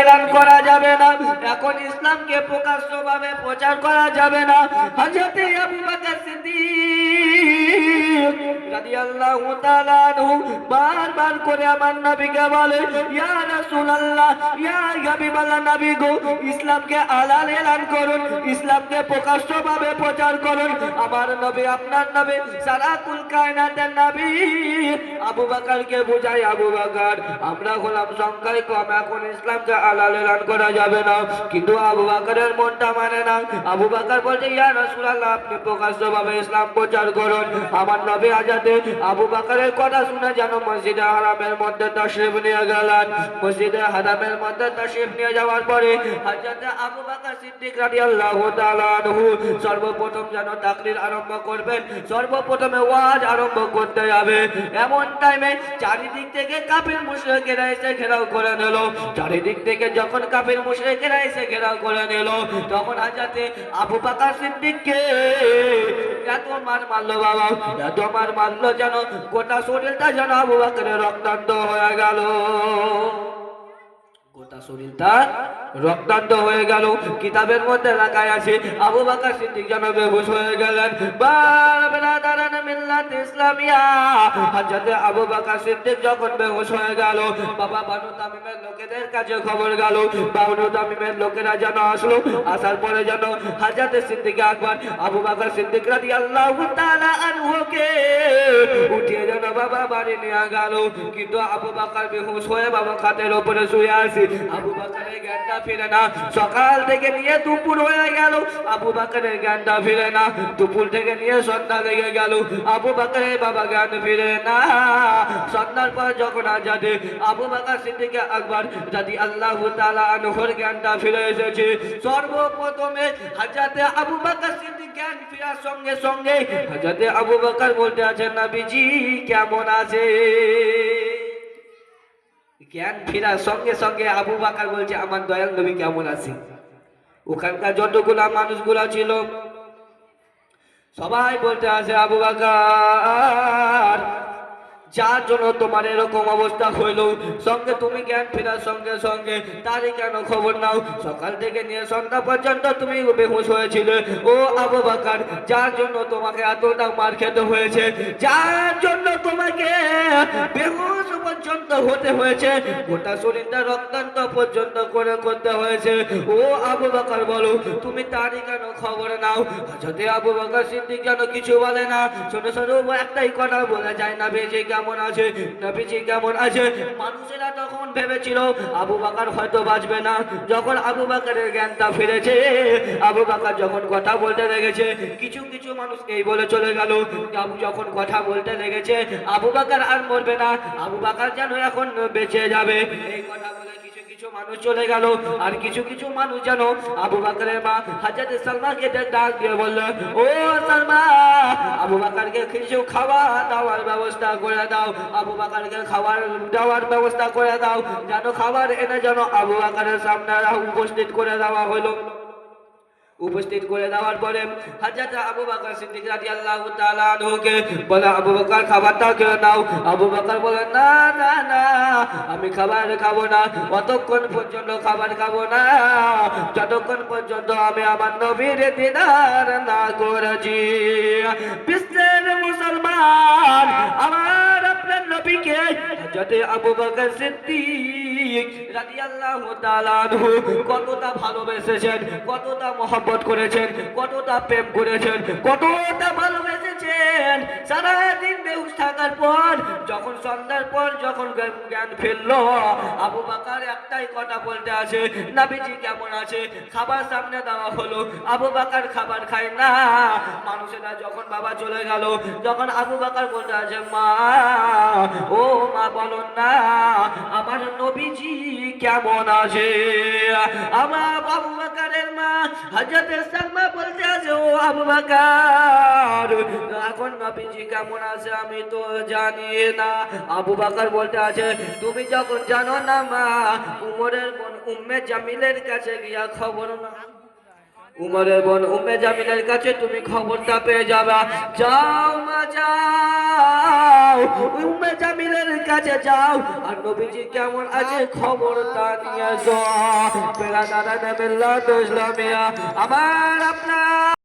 এলান করা যাবে না। এখন ইসলামকে প্রকাশ্যভাবে প্রচার করা যাবে না। হযরতে আবু বকর সিদ্দিক করে আমার নবীকে বলে, ইয়া রাসূলুল্লাহ, ইয়া হাবিবাল্লাহ নবী গো, ইসলামকে আলাল এলান করুন। ইসলামকে প্রকাশ্যভাবে প্রচার করুন। আমার নবী, আপনার নবী সারাকুল কায়নাতের নবী। আবু বকরকে বুঝাই, আবু বকর, আমরা হলাম সংখ্যায় কম, এখন ইসলামকে আলাল এলান করা যাবে না। কিন্তু আবু বকরের মনটা মানে না। আবু বকর বলছে, ইয়া রাসূলুল্লাহ, আপনি প্রকাশ্যভাবে ইসলাম প্রচার করুন। আমার নবী আজাদে আবু বাকারের কথা শুনে যেন মসজিদে হারামের মধ্যে তাশরিফ নিয়ে গেলেন। মসজিদে হারামের মধ্যে তাশরিফ নিয়ে যাওয়ার পরে হযরত আবু বকর সিদ্দিক রাদিয়াল্লাহু সর্বপ্রথম যেন তাকরির আরম্ভ করবেন, সর্বপ্রথমে ওয়াজ আরম্ভ করতে যাবে এমন টাইমে চারিদিক থেকে কাফির মুশরিকেরা এসে ঘেরাও করে নিল। চারিদিক থেকে যখন কাফির মুশরিকেরা এসে ঘেরাও করে নিল, তখন হাজাতে আবু বকর সিদ্দিককে এত মার মারলো বাবা, এত মার মারলো যেন গোটা শরীরটা যেন আবু বকরের রক্তান্ত হয়ে গেল। গোটা শরীরটা রক্তান্ত হয়ে গেল। কিতাবের মধ্যে লেখায় আছে, আবু বকর সিদ্দিক যেন বেহুশ হয়ে গেলেন। বারাদারান মিল্লাত ইসলামিয়া। হযরত আবু বকর সিদ্দিক যখন বেহুশ হয়ে গেল, বাবা বানু তামিমের লোকেদের কাছে খবর গেল। বানু তামিমের লোকেরা যেন আসলো, আসার পরে যেন হযরত সিদ্দিক আকবর, আবু বকর সিদ্দিক রাদিয়াল্লাহু তাআলা আনহুকে উঠিয়ে যেন বাবা বাড়ি নিয়ে গেল। কিন্তু আবু বকর বেহুশ হয়ে বাবা খাতের উপরে শুয়ে আছে। আবু বকরের জ্ঞানটা ফিরে না। সকাল থেকে নিয়ে দুপুর হয়ে গেল। আবু বকরের জ্ঞানটা ফিরে না। দুপুর থেকে নিয়ে সন্ধ্যা লেগে গেল। আবু বকরের বাবা জ্ঞান ফিরে না। সন্ধ্যার পর যখন আজাদে, আবু বকর সিদ্দিক আকবর, যদি আল্লাহ তাআলা আনহুর জ্ঞানটা ফিরে এসেছে, সর্বপ্রথমে হাজাতে আবু বকর সিদ্দিক জ্ঞান ফেরার সঙ্গে সঙ্গে হাজাতে আবু বকর বলতে আছেন নবীজি, কেমন আছে জ্ঞান ফেরার সঙ্গে সঙ্গে আবু বাকার বলছে, আমার দয়াল নবী কেমন আছে ওখানকার যতগুলা মানুষগুলা ছিল, সবাই বলতে আছে, আবু বাকার, যার জন্য তোমার এরকম অবস্থা হইল, সঙ্গে তুমি জ্ঞান ফেরার সঙ্গে সঙ্গে তারই কেন খবর নাও? সকাল থেকে নিয়ে সন্ধ্যা পর্যন্ত তুমি বেহুশ হয়েছিলে। ও আবু বাকার, যার জন্য তোমাকে এতটা মার খেতে হয়েছে, যার জন্য তোমাকে বেহুশ পর্যন্ত হতে হয়েছে, গোটা শরীরটা রক্তান্ত পর্যন্ত করে করতে হয়েছে। ও আবু বাকার, বলো, তুমি তারই কেন খবর নাও? যদি আবু বাকার সিদ্দিক যেন কিছু বলে না ছোট ছোট একটাই কথা বলে যায় না বেজে কেমন আছে? নবীজি কেমন আছে? মানুষেরা তখন ভেবেছিল, আবু বাকার হয়তো বাঁচবে না। যখন আবু বাকারের জ্ঞানটা ফিরেছে, আবু বাকার যখন কথা বলতে লেগেছে, কিছু কিছু মানুষ এই বলে চলে গেল। যখন কথা বলতে লেগেছে, আবু বাকার আর মরবে না। আবু বাকার যেন এখন বেঁচে যাবে। এই কথা বলে কিছু কিছু মানুষ চলে গেল। আর কিছু কিছু মানুষ যেন আবু বাকারের মা হাজার সালমাকে ডাক দিয়ে বলল, ও সালমা, আবু বাকারকে কিছু খাওয়া দাওয়ার ব্যবস্থা করে দাও। আবু বাকারকে খাবার দেওয়ার ব্যবস্থা করে দাও। যেন খাবার এনে যেন আবু বাকারের সামনে উপস্থিত করে দেওয়া হলো। উপস্থিত করে দেওয়ার পরে হাজরত আবু বকর সিদ্দিক রাদিয়াল্লাহু তাআলা আনহুকে বলে, আবু বকর, খাবারটা খেয়ে নাও। আবু বকর বলে, না না না, আমি খাবার খাব না, অতক্ষণ পর্যন্ত খাবার খাব না। যতক্ষণ পর্যন্ত আমি আমার নবীর দিদার না করেছি। বিশ্বের মুসলমান, আমার আপনার নবীকে, হযরত আবু বকর সিদ্দিক রাদিয়াল্লাহু তাআলা আনহু কতটা ভালোবেসেছেন, কতটা মহব্বত করেছেন, কতটা প্রেম করেছেন, কতটা ভালোবেসেছেন। থাকার পর, যখন সন্ধ্যার পর যখন জ্ঞান- ফেলল আবু বাকার একটাই কথা বলতে আছে নাবিজি কেমন আছে? খাবার সামনে দেওয়া হলো। আবু বাকার খাবার খায় না। মানুষেরা যখন বাবা চলে গেল যখন আবু বাকার বলতে আছে মা, ও মা, বলো না, আমার নবীজি কেমন আছে? আমার আবু বাকারের মা হজরত সালমা বলতে আছে ও আবু বাকার এখন নবীজি কেমন আছে আমি তো জানি না। আবু বলতে আছে, তুমি যখন জানো না মা, উমরের বোন উম্মে জামিলের কাছে গিয়া খবর না। উমরের বোন উমে জামিনের কাছে তুমি খবরটা পেয়ে যাবে। যাও মা, যাও উমে জামিনের কাছে যাও। আর নবীজি কেমন আছে খবরটা নিয়ে যাও। পেরা দাদা নেবেল্লা আমার আপনার